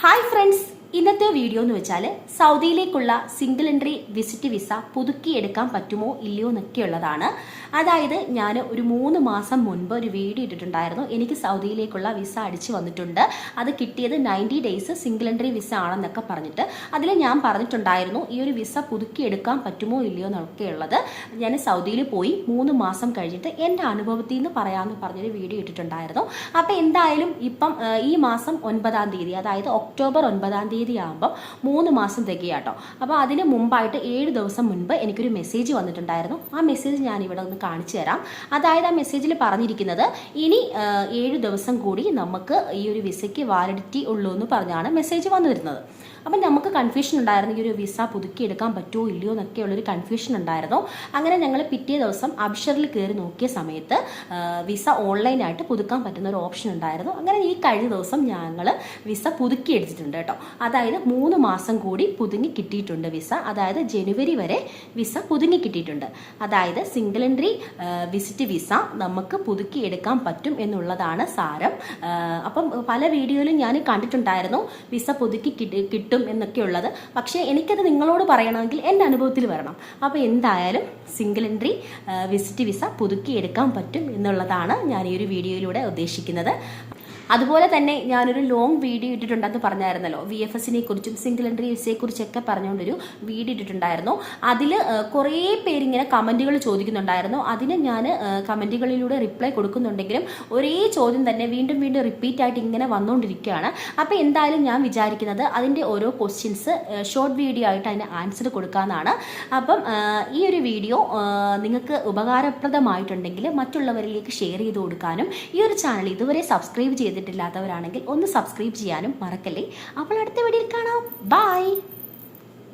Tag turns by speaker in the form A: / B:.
A: Hi friends ഇന്നത്തെ video എന്ന് വെച്ചാൽ സൗദിയിലേക്കുള്ള സിംഗിൾ എൻട്രി വിസിറ്റ് വിസ പുതുക്കിയെടുക്കാൻ പറ്റുമോ ഇല്ലയോ എന്നൊക്കെയുള്ളതാണ്. അതായത് ഞാൻ ഒരു മൂന്ന് മാസം മുൻപ് ഒരു വീഡിയോ ഇട്ടിട്ടുണ്ടായിരുന്നു. എനിക്ക് സൗദിയിലേക്കുള്ള വിസ അടിച്ചു വന്നിട്ടുണ്ട്. അത് കിട്ടിയത് ninety days single entry visa ആണെന്നൊക്കെ പറഞ്ഞിട്ട് അതിൽ ഞാൻ പറഞ്ഞിട്ടുണ്ടായിരുന്നു ഈ ഒരു വിസ പുതുക്കിയെടുക്കാൻ പറ്റുമോ ഇല്ലയോ എന്നൊക്കെയുള്ളത്. ഞാൻ സൗദിയിൽ പോയി മൂന്ന് മാസം കഴിഞ്ഞിട്ട് എന്റെ അനുഭവത്തിൽ നിന്ന് പറയാമെന്ന് പറഞ്ഞൊരു വീഡിയോ ഇട്ടിട്ടുണ്ടായിരുന്നു. അപ്പോൾ എന്തായാലും ഇപ്പം ഈ മാസം ഒൻപതാം തീയതി അതായത് ഒക്ടോബർ ഒൻപതാം തീയതി ആകുമ്പോൾ മൂന്ന് മാസം തികയാട്ടോ. അപ്പോൾ അതിന് മുമ്പായിട്ട് ഏഴ് ദിവസം മുൻപ് എനിക്കൊരു മെസ്സേജ് വന്നിട്ടുണ്ടായിരുന്നു. ആ മെസ്സേജ് ഞാൻ ഇവിടെ ഒന്ന് കാണിച്ചു തരാം. അതായത് ആ മെസ്സേജിൽ പറഞ്ഞിരിക്കുന്നത് ഇനി ഏഴ് ദിവസം കൂടി നമുക്ക് ഈ ഒരു വിസയ്ക്ക് വാലിഡിറ്റി ഉള്ളൂ എന്ന് പറഞ്ഞാണ് മെസ്സേജ് വന്നിരുന്നത്. അപ്പം നമുക്ക് കൺഫ്യൂഷൻ ഉണ്ടായിരുന്നു ഈ ഒരു വിസ പുതുക്കി എടുക്കാൻ പറ്റുമോ ഇല്ലയോ എന്നൊക്കെ ഉള്ളൊരു കൺഫ്യൂഷൻ ഉണ്ടായിരുന്നു. അങ്ങനെ ഞങ്ങൾ പിറ്റേ ദിവസം അബ്ഷറിൽ കയറി നോക്കിയ സമയത്ത് വിസ ഓൺലൈനായിട്ട് പുതുക്കാൻ പറ്റുന്ന ഒരു ഓപ്ഷൻ ഉണ്ടായിരുന്നു. അങ്ങനെ ഈ കഴിഞ്ഞ ദിവസം ഞങ്ങൾ വിസ പുതുക്കി എടുത്തിട്ടുണ്ട് കേട്ടോ. അതായത് മൂന്ന് മാസം കൂടി പുതുങ്ങി കിട്ടിയിട്ടുണ്ട് വിസ. അതായത് ജനുവരി വരെ വിസ പുതുങ്ങി കിട്ടിയിട്ടുണ്ട്. അതായത് സിംഗിൾ എൻട്രി വിസിറ്റ് വിസ നമുക്ക് പുതുക്കി എടുക്കാൻ പറ്റും എന്നുള്ളതാണ് സാരം. അപ്പം പല വീഡിയോയിലും ഞാൻ കണ്ടിട്ടുണ്ടായിരുന്നു വിസ പുതുക്കി കിട്ടി- കിട്ടും എന്നൊക്കെയുള്ളത്. പക്ഷേ എനിക്കത് നിങ്ങളോട് പറയണമെങ്കിൽ എന്റെ അനുഭവത്തിൽ വരണം. അപ്പോൾ എന്തായാലും സിംഗിൾ എൻട്രി വിസിറ്റ് വിസ പുതുക്കി എടുക്കാൻ പറ്റും എന്നുള്ളതാണ് ഞാൻ ഈ ഒരു വീഡിയോയിലൂടെ ഉദ്ദേശിക്കുന്നത്. അതുപോലെ തന്നെ ഞാനൊരു ലോങ് വീഡിയോ ഇട്ടിട്ടുണ്ടെന്ന് പറഞ്ഞായിരുന്നല്ലോ. വി എഫ് എസിനെ കുറിച്ചും സിംഗിൾ എൻട്രി എസ്സിയെ കുറിച്ചൊക്കെ പറഞ്ഞുകൊണ്ടൊരു വീഡിയോ ഇട്ടിട്ടുണ്ടായിരുന്നു. അതിൽ കുറേ പേരിങ്ങനെ കമന്റുകൾ ചോദിക്കുന്നുണ്ടായിരുന്നു. അതിന് ഞാൻ കമന്റുകളിലൂടെ റിപ്ലൈ കൊടുക്കുന്നുണ്ടെങ്കിലും ഒരേ ചോദ്യം തന്നെ വീണ്ടും വീണ്ടും റിപ്പീറ്റ് ആയിട്ട് ഇങ്ങനെ വന്നുകൊണ്ടിരിക്കുകയാണ് അപ്പോൾ എന്തായാലും ഞാൻ വിചാരിക്കുന്നത് അതിന്റെ ഓരോ ക്വസ്റ്റ്യൻസ് ഷോർട്ട് വീഡിയോ ആയിട്ട് അതിന് ആൻസർ കൊടുക്കാമെന്നാണ് അപ്പം ഈ ഒരു വീഡിയോ നിങ്ങൾക്ക് ഉപകാരപ്രദമായിട്ടുണ്ടെങ്കിൽ മറ്റുള്ളവരിലേക്ക് ഷെയർ ചെയ്ത് കൊടുക്കാനും ഈ ഒരു ചാനൽ ഇതുവരെ സബ്സ്ക്രൈബ് ചെയ്തിട്ടില്ലാത്തവരാണെങ്കിൽ ഒന്ന് സബ്സ്ക്രൈബ് ചെയ്യാനും മറക്കല്ലേ. അപ്പോൾ അടുത്ത വീഡിയോയിൽ കാണാം. ബൈ